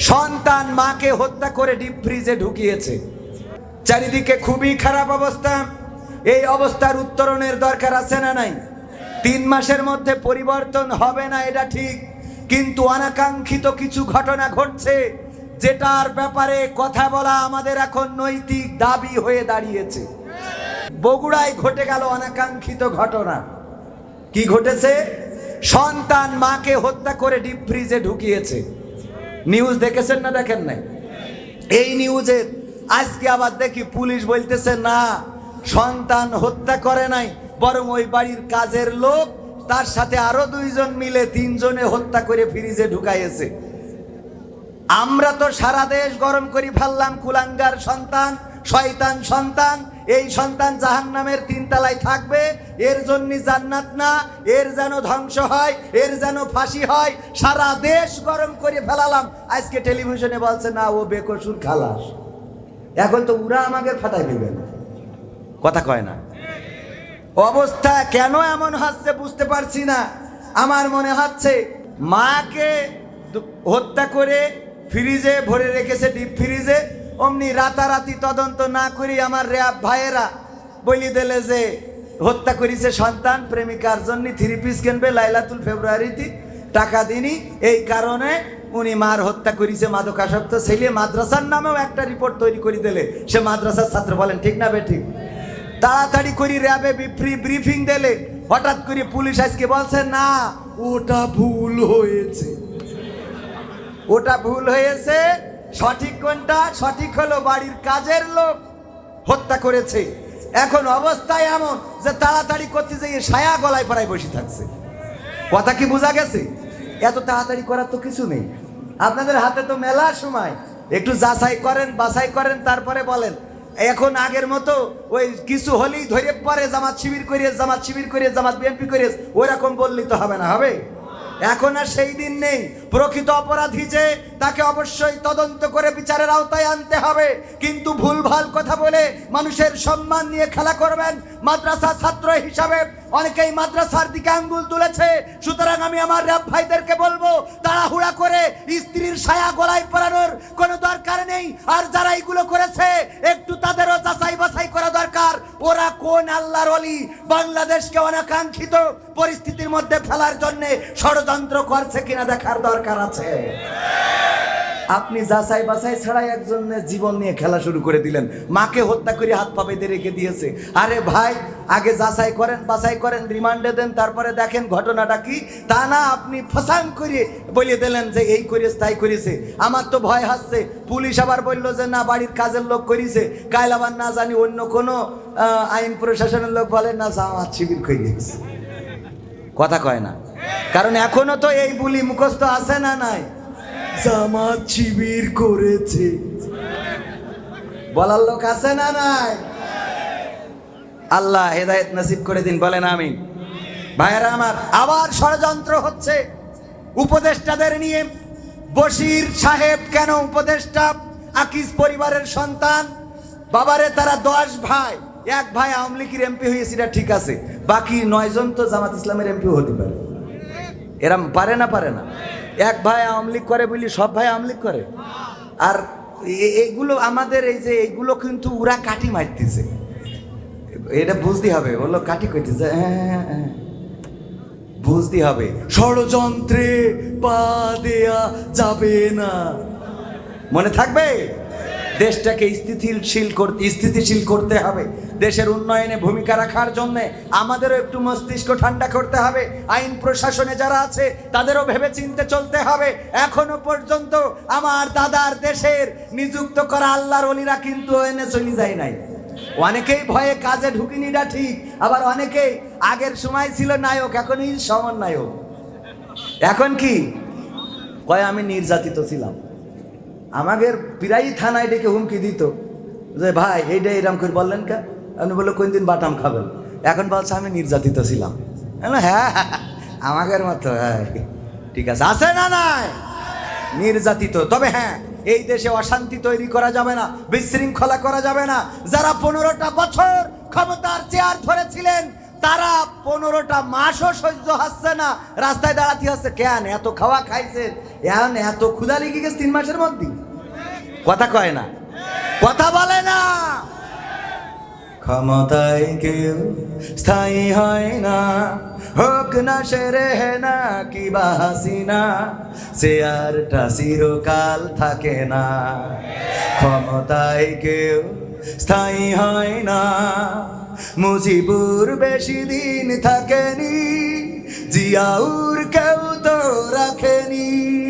সন্তান মাকে হত্যা করে ডিপ ফ্রিজে ঢুকিয়েছে। চারিদিকে খুবই খারাপ অবস্থা। এই অবস্থার উত্তরণের দরকার আছে না নাই? তিন মাসের মধ্যে পরিবর্তন হবে না, এটা ঠিক। কিন্তু অনাকাঙ্ক্ষিত কিছু ঘটনা ঘটছে, যেটার ব্যাপারে কথা বলা আমাদের এখন নৈতিক দাবি হয়ে দাঁড়িয়েছে। বগুড়ায় ঘটে গেল অনাকাঙ্ক্ষিত ঘটনা। কি ঘটেছে? সন্তান মাকে হত্যা করে ডিপ ফ্রিজে ঢুকিয়েছে। নিউজ দেখেছেন না দেখেন নাই? এই নিউজের আজকে আবার দেখি পুলিশ বলতেছে, না, সন্তান হত্যা করে নাই, বরং ওই বাড়ির কাজের লোক তার সাথে আরও দুইজন মিলে তিনজনে হত্যা করে ফ্রিজে ঢুকাইয়েছে। আমরা তো সারা দেশ গরম করি ফেললাম, কুলাঙ্গার সন্তান, শয়তান সন্তান এই সন্তান জাহান নামের তিনতলায় থাকবে, এর জন্য জান্নাত না, এর যেন ধ্বংস হয়, এর যেন ফাঁসি হয়, সারা দেশ গরম করে ফেলালাম। আজকে টেলিভিশনে বলছে, না, ও বেকসুর খালাস। এখন তো উরা আমাকে ফাটাই দিবেন কথা কয় না। অবস্থা কেন এমন হচ্ছে বুঝতে পারছি না। আমার মনে হচ্ছে, মাকে হত্যা করে ফ্রিজে ভরে রেখেছে, ডিপ ফ্রিজে অমনি রাতারাতি তদন্ত না করি আমার র্যাব ভাইয়েরা বলি দিলে যে হত্যা করেছে সন্তান, প্রেমিকার জন্য থ্রি পিস কিনবে লাইলাতুল ফেব্রুয়ারিতে টাকা দিনি এই কারণে উনি মার হত্যা করেছে মাদকাসক্ত ছেলে। মাদ্রাসার নামেও একটা রিপোর্ট তৈরি করে দিলে। সে মাদ্রাসার ছাত্র বলেন, ঠিক না বে, ঠিক? তাড়াতাড়ি করি র্যাবে ফ্রি ব্রিফিং দিলে। হঠাৎ করে পুলিশ আজকে বলছে, না, ওটা ভুল হয়েছে। ওটা ভুল হয়েছে সঠিক কোনটা? সঠিক হলো বাড়ির কাজের লোক হত্যা করেছে। এখন অবস্থায় এমন যে তাড়াতাড়ি করতে যেয়ে সায়া গলায় পড়ায় বসে থাকছে। কথা কি বোঝা গেছে? এত তাড়াতাড়ি করার তো কিছু নেই। আপনাদের হাতে তো মেলা সময়। একটু যাচাই করেন, বাছাই করেন, তারপরে বলেন। এখন আগের মতো ওই কিছু হলেই ধরে পরে জামাত শিবির করে জামাত শিবির করে জামাত বিএনপি করে ওইরকম বললেই তো হবে না, হবে? এখন আর সেই দিন নেই। প্রকৃত অপরাধী যে, তাকে অবশ্যই তদন্ত করে বিচারের আওতায় আনতে হবে। কিন্তু ভুলভাল কথা বলে মানুষের সম্মান নিয়ে খেলা করবেন মাদ্রাসা ছাত্র হিসাবে। অনেকেই মাদ্রাসার দিকে আঙ্গুল তুলেছে। সুতরাং আমি আমার র্যাব ভাইদেরকে বলব, তাড়াহুড়া করে স্ত্রীর ছায়া গলায় পরানোর কোনো দরকার নেই। আর যারা কোন আল্লাহর অলি বাংলাদেশকে অনাকাঙ্ক্ষিত পরিস্থিতির মধ্যে ফেলার জন্য ষড়যন্ত্র করছে কিনা দেখার দরকার আছে। আপনি যাচাই বাছাই ছাড়াই একজনের জীবন নিয়ে খেলা শুরু করে দিলেন। মাকে হত্যা করে হাত পা বেঁধে রেখে দিয়েছে। আরে ভাই, আগে যাচাই করেন, বাছাই করেন, রিমান্ডে দেন, তারপরে দেখেন ঘটনাটা কি। তা না, আপনি ফসাং করে বলে দিলেন যে এই করেছে তাই করেছে। আমার তো ভয় হাসছে। পুলিশ আবার বলল যে, না, বাড়ির কাজের লোক করেছে। কাল আবার না জানি অন্য কোনো আইন প্রশাসনের লোক বলে, না আমার শিবির করে কথা কয় না। কারণ এখনও তো এই বুলি মুখস্থ আছে না নাই? জামাত শিবির করেছে। বলার লোক আছে না নাই? আল্লাহ হেদায়েত নসিব করে দিন, বলেন আমি ভাইয়েরা আমার, আবার ষড়যন্ত্র হচ্ছে। উপদেষ্টাদের নিয়ে বশির সাহেব কেন উপদেষ্টা? আকিস পরিবারের সন্তান। বাবারে, তারা দশ ভাই। এক ভাই আওয়ামী লীগের এমপি হয়েছে, এটা ঠিক আছে। বাকি নয়জন তো জামাত ইসলামের এমপি হতে পারে। এরম পারে না পারে না। এক ভাই আওয়ামী লীগ করে বলি সব ভাই আওয়ামী লীগ করে। আর এগুলো আমাদের এই যে এগুলো কিন্তু ওরা কাটি মারতেছে। এটা বুঝতে হবে বলল কাটি কইতেছে হ্যাঁ, হ্যাঁ, হ্যাঁ। বুঝতে হবে। ষড়যন্ত্রে পা দেয়া যাবে না। মনে থাকবে? দেশটাকে স্থিতিশীল স্থিতিশীল করতে হবে। দেশের উন্নয়নে ভূমিকা রাখার জন্য আমাদেরও একটু মস্তিষ্ক ঠান্ডা করতে হবে। আইন প্রশাসনে যারা আছে, তাদেরও ভেবে চিনতে চলতে হবে। এখনও পর্যন্ত আমার দাদার দেশের নিযুক্ত করা আল্লাহর অলিরা কিন্তু এনে চলে যায় নাই। অনেকেই ভয়ে কাজে ঢুকিনিটা ঠিক, আবার অনেকেই আগের সময় ছিল নায়ক, এখনই সমান নায়ক এখন কি? কয়, আমি নির্যাতিত ছিলাম। আমাদের প্রায় থানায় ডেকে হুমকি দিত যে ভাই এইটা এরম করে বললেন কে? আপনি বলল কোন দিন বাটাম খাবেন? এখন বলছে আমি নির্যাতিত ছিলাম। আমি বললাম, হ্যাঁ আমাদের মতো হ্যাঁ ঠিক আছে। আছে না নাই? নির্যাতিত। তবে হ্যাঁ এই দেশে অশান্তি তৈরি করা যাবে না বিশৃঙ্খলা করা যাবে না। যারা পনেরোটা বছর ক্ষমতার চেয়ার ধরেছিলেন তারা পনেরোটা মাসও সহ্য হচ্ছে না। রাস্তায় দাঁড়াতে হচ্ছে। কেন? এত খাওয়া খাইছেন? এখন এত ক্ষুদা লেগে গেছে তিন মাসের মধ্যে কথা কয় না। কথা বলে না। ক্ষমতায় কেউ স্থায়ী হয় না। হোক না সেরে না, কি বা হাসিনা চেয়ারটা চিরকাল থাকে না। ক্ষমতায় কেউ স্থায়ী হয় না। মুজিবুর বেশি দিন থাকেনি, জিয়াউর কেউ তো রাখেনি।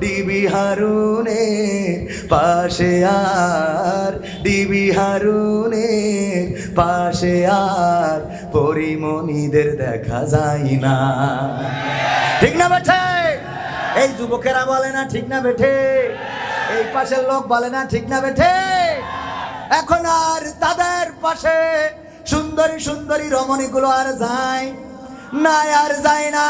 ডিবি হারুনের পাশে আর ডিবি হারুনের পাশে আর পরিমণিদের দেখা যায় না। ঠিক না বেঠে? এই যুবকেরা বলে না ঠিক না বেঠে? এই পাশের লোক বলে না ঠিক না বেঠে? এখন আর তাদের পাশে সুন্দরী সুন্দরী রমণীগুলো আর যায় না আর যায় না।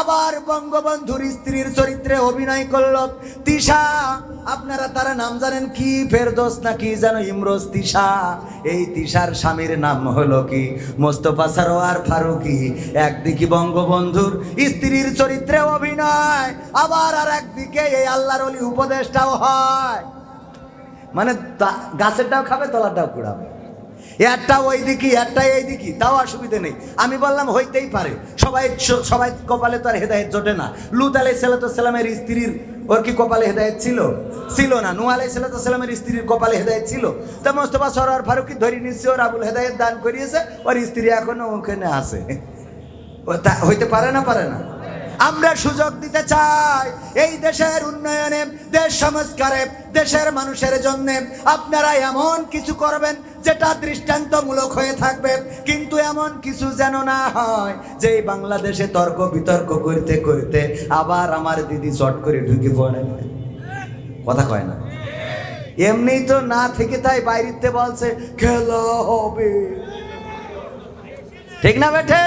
আবার বঙ্গবন্ধুর স্ত্রীর চরিত্রে অভিনয় করল তিশা। আপনারা তারা নাম জানেন কি? ফেরদোস না কি যেন ইমরোজ তিশা। এই তিশার স্বামীর নাম হলো কি? মোস্তফা সারোয়ার ফারুকি। একদিকে বঙ্গবন্ধুর স্ত্রীর চরিত্রে অভিনয়, আবার আর একদিকে এই আল্লাহর অলি উপদেশটাও হয়। মানে গাছেরটাও খাবে, তলারটাও কুড়াবে। একটা ওই দিকে একটা এই দিকে তাও অসুবিধে নেই। আমি বললাম, হইতেই পারে। সবাই সবাই কপালে তো আর হেদায়ত জোটে না। লুত আলাই সালামের স্ত্রীর, ওর কি কপালে হেদায়ত ছিল? ছিল না। নু আলাই সালামের স্ত্রীর কপালে হেদায়ত ছিল। তা মোস্তফা সরোয়ার ফারুকি ধরে নিচ্ছে ওর আবুল হেদায়ত দান করিয়েছে, ওর স্ত্রী এখনও ওখানে আছে। তা, হইতে পারে না পারে না? আমরা সুযোগ দিতে চাই, এই দেশের উন্নয়নে, দেশ সংস্কারে, দেশের মানুষের জন্য। আপনারা এমন কিছু করবেন যেটা দৃষ্টান্তমূলক হয়ে থাকবে, কিন্তু এমন কিছু যেন না হয় যে বাংলাদেশে তর্ক বিতর্ক করতে করতে আবার আমার দিদি চট করে ঢুকে পড়ে। কথা কয় না। এমনি তো না থেকে তাই বাইরেতে বলছে, খেলা হবে। ঠিক না বেঠে?